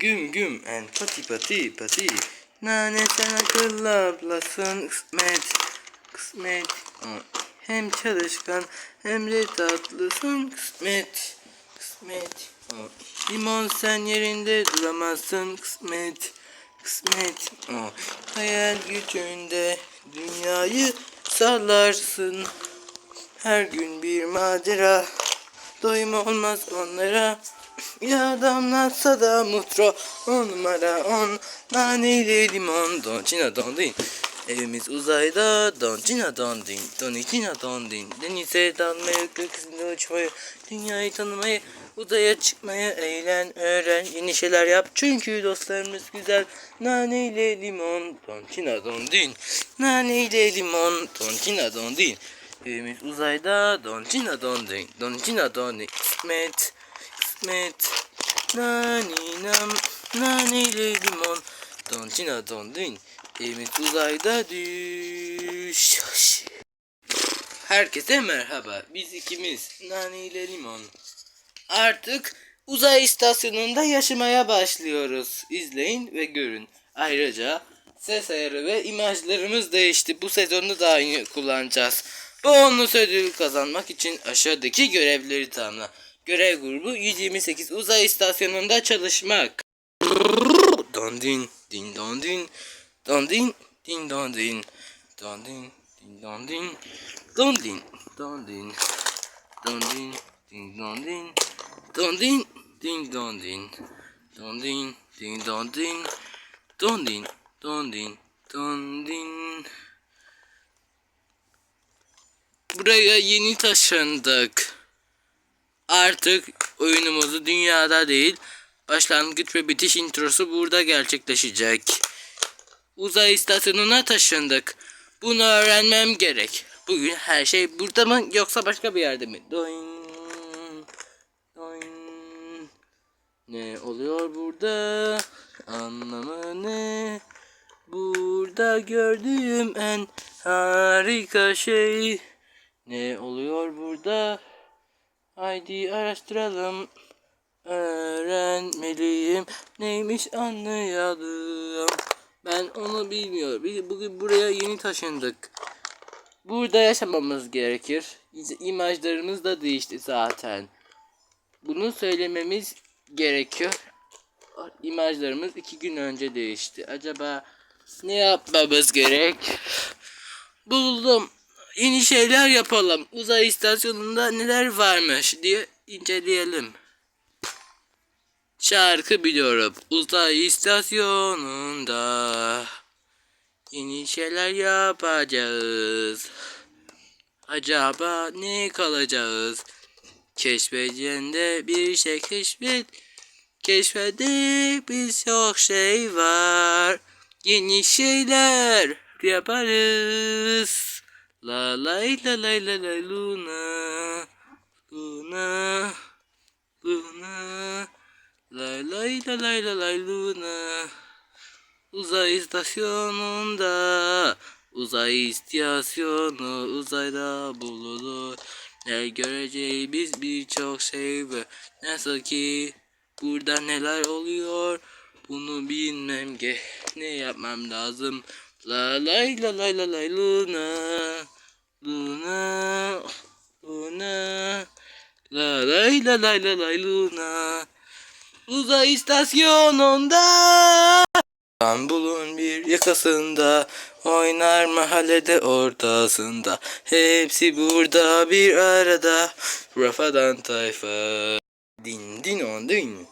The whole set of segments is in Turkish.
güm güm en pati pati pati. Nane sen akıllı ablasın kısmet. Kısmet. Hem çalışkan hem de tatlısın kısmet. Kısmet. Limon sen yerinde duramazsın kısmet. Kısmet. Hayal gücünde dünyayı sallarsın. Her gün bir macera. Doyum olmaz onlara. Ya damlatsa da mutro on numara on naneli limon. Doncina dondin Evimiz uzayda doncina dondin donicina dondin Denize dalmayı gökyüzünde uçmayı dünyayı tanımayı uzaya çıkmayı eğlen öğren yeni şeyler yap. Çünkü dostlarımız güzel. Naneyle limon doncina dondin Naneyle limon doncina dondin Evimiz uzayda doncina dondin doncina dondin kısmet kısmet Nani nam nani limon. Doncina dondin Evimiz uzayda düş. Herkese merhaba biz ikimiz Nani ile limon. Artık uzay istasyonunda yaşamaya başlıyoruz. İzleyin ve görün. Ayrıca ses ayarı ve imajlarımız değişti. Bu sezonda da aynı kullanacağız Bonus ödül kazanmak için aşağıdaki görevleri tamamla. Görev grubu 128 uzay istasyonunda çalışmak. Dandin, din dandin, dandin, din. Dandin, dandin, din dandin, dandin, dandin, dandin, din dandin, dandin, din dandin, dandin, din dandin, dandin, dandin, dandin. Buraya yeni taşındık. Artık oyunumuzu dünyada değil, başlangıç ve bitiş introsu burada gerçekleşecek. Uzay istasyonuna taşındık. Bunu öğrenmem gerek. Bugün her şey burada mı yoksa başka bir yerde mi? Doing, doing. Ne oluyor burada? Anlamı ne? Burada gördüğüm en harika şey. Ne oluyor burada? Haydi araştıralım. Öğrenmeliyim. Neymiş anlayalım. Ben onu bilmiyorum. Biz bugün buraya yeni taşındık. Burada yaşamamız gerekir. İmajlarımız da değişti zaten. Bunu söylememiz gerekiyor. İmajlarımız iki gün önce değişti. Acaba ne yapmamız gerek? Buldum. Yeni şeyler yapalım. Uzay istasyonunda neler varmış diye inceleyelim. Şarkı biliyorum. Uzay istasyonunda yeni şeyler yapacağız. Acaba ne kalacağız? Keşfedende bir şey keşfet. Keşfede birçok şey var. Yeni şeyler yaparız. La lay la lay la lay Luna. Luna Luna. Lay lay la lay la lay Luna. Uzay istasyonunda Uzay istasyonu uzayda bulunur. Ne göreceğimiz birçok şey var Nasıl ki burada neler oluyor Bunu bilmem ki ne yapmam lazım La lay la lay la lay Luna. Luna. Luna. La lay la lay la lay Luna. Uzay istasyonunda. İstanbul'un bir yakasında. Oynar mahallede ortasında. Hepsi burada bir arada. Rafadan tayfa. Din din on din.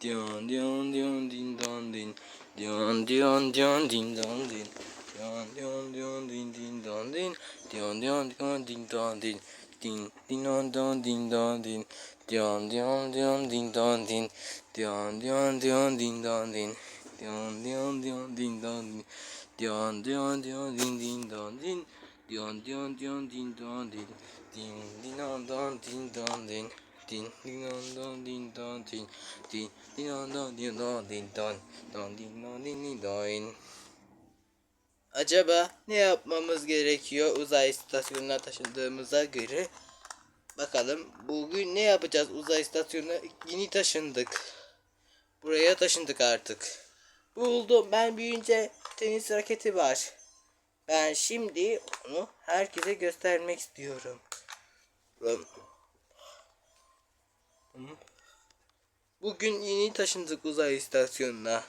Dion dion dion din don din Dion dion dion din don din Dion dion dion din din don din Dion dion dion din don din Din din on don din don din Dion dion dion din don din Dion dion dion din don din Dion dion dion din don din Dion dion dion din din don din Dion dion dion din don din Din din on don din don din Din din on don din don din Din din on don din don din don Don din don din din don Acaba ne yapmamız gerekiyor uzay istasyonuna taşındığımıza göre? Bakalım bugün ne yapacağız uzay istasyonuna yeni taşındık. Buraya taşındık artık. Buldum. Ben büyüyünce tenis raketi var. Ben şimdi onu herkese göstermek istiyorum. Bugün yeni taşındık uzay istasyonuna.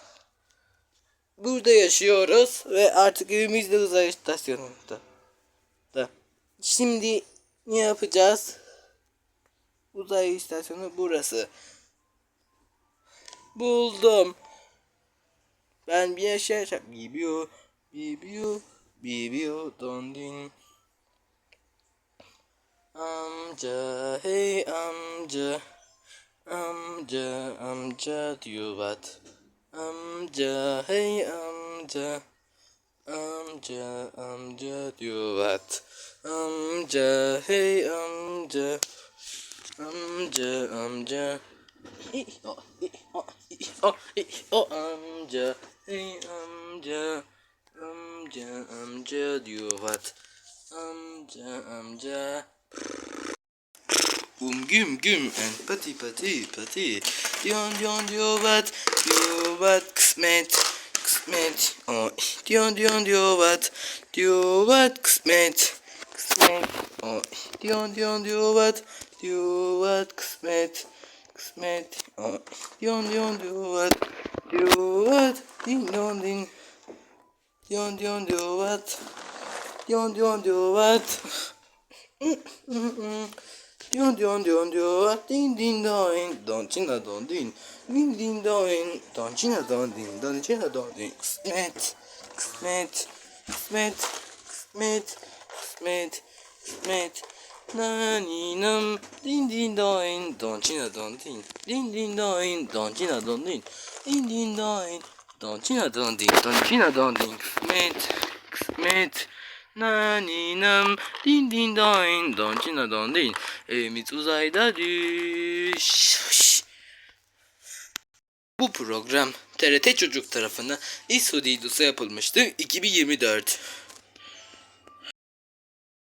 Burada yaşıyoruz ve artık evimiz de uzay istasyonunda. Da. Şimdi ne yapacağız? Uzay istasyonu burası. Buldum. Ben bir yaşayacağım. Bibio, bibio, bibio, dondin. Amca, hey amca. Amca, amca diyor what? Amca, hey amca. Amca, amca diyor what? Amca, hey amca. Amca, amca. O, o, o, o amca, hey amca. Amca, amca diyor what? Amca, amca. Boom, gum, gum, and pati, pati, pati. Dion, dion, diovat, diovat, kısmet, kısmet. Oy. Oh, dion, dion, diovat, diovat, kısmet, kısmet. Oy. Oh, dion, dion, diovat, diovat, kısmet, kısmet. Oy. Oh, dion, dion, diovat, diovat, ding, don, ding. Dion, dion, diovat, dion, dion, diovat. Mm, mm, mm. O diyon diyon diyor what diyor what kısmet kısmet o diyon diyon diyor what diyor what kısmet kısmet o diyon diyon diyor what diyor what din don din diyon diyon diyor what diyon diyon diyor what Dion dion dion dion din din don don china don din din din don don china don din don china don din kısmet kısmet kısmet kısmet kısmet kısmet nani nam din din don don china don din din din don don china don din din din don don china don din don china don din kısmet kısmet Nani nam din din don don çina don din evimiz uzayda düş. Bu program TRT Çocuk tarafından İSO yapılmıştı 2024.